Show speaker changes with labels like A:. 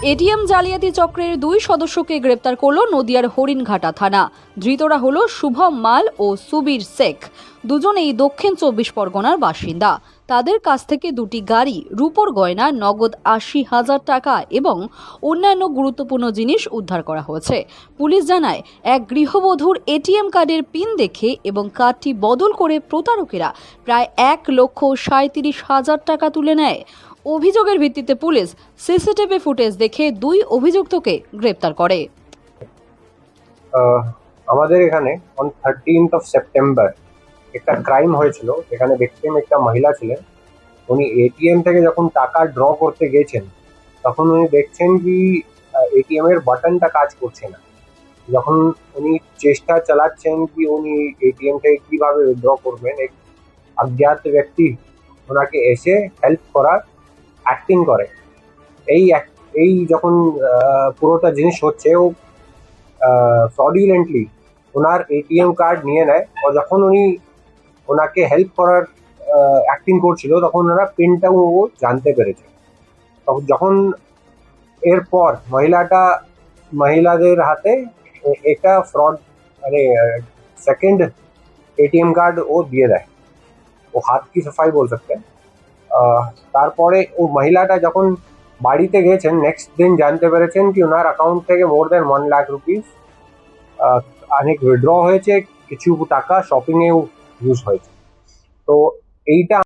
A: ATM জালিয়াতি চক্রের দুই সদস্যকে গ্রেপ্তার করল নদিয়ার হরিণঘাটা থানা। ধৃতরা হল শুভম মাল ও সুবীর শেখ। দুজনেই দক্ষিণ চব্বিশ পরগনার বাসিন্দা। তাদের কাছ থেকে দুটি গাড়ি, রূপোর গয়না, নগদ আশি হাজার টাকা এবং অন্যান্য গুরুত্বপূর্ণ জিনিস উদ্ধার করা হয়েছে। পুলিশ জানায়, এক গৃহবধূর এটিএম কার্ডের পিন দেখে এবং কার্ডটি বদল করে প্রতারকেরা প্রায় এক লক্ষ সাঁত্রিশ হাজার টাকা তুলে নেয়। অভিযোগের ভিত্তিতে পুলিশ সিসিটিভি ফুটেজ দেখে দুই অভিযুক্তকে গ্রেপ্তার করে।
B: আমাদের এখানে অন থার্টিন্থ অফ সেপ্টেম্বর একটা ক্রাইম হয়েছিল এখানে ভিকটিম একটা মহিলা ছিলেন। উনি এটিএম থেকে যখন টাকা ড্র করতে গেছেন, তখন উনি দেখছেন কি এটিএম এর বাটনটা কাজ করছে না। যখন উনি চেষ্টা চালাচ্ছেন কি উনি এটিএম থেকে কীভাবে উইথড্র করবেন, এক অজ্ঞাত ব্যক্তি ওনাকে এসে হেল্প করার অ্যাক্টিং করে এই act- এই যখন আহ, পুরোটা জিনিস হচ্ছে ও ফ্রডিউলেন্টলি ওনার এটিএম কার্ড নিয়ে নেয় ও যখন উনি ওনাকে হেল্প করার অ্যাক্টিং করছিল তখন ওনারা পিনটাও ও জানতে পেরেছে তখন যখন এরপর মহিলাটা মহিলাদের হাতে এ- এটা ফ্রড মানে সেকেন্ড এটিএম কার্ড ও দিয়ে দেয় ও হাত কি সাফাই বল सकते हैं আহ, তারপরে ও মহিলাটা যখন বাড়িতে গেছেন নেক্সট দিন জানতে পেরেছেন কি ওনার অ্যাকাউন্ট থেকে more than one lakh rupees অনেক উইড্র হয়েছে, কিছু টাকা শপিংয়েও ইউজ হয়েছে। তো এইটা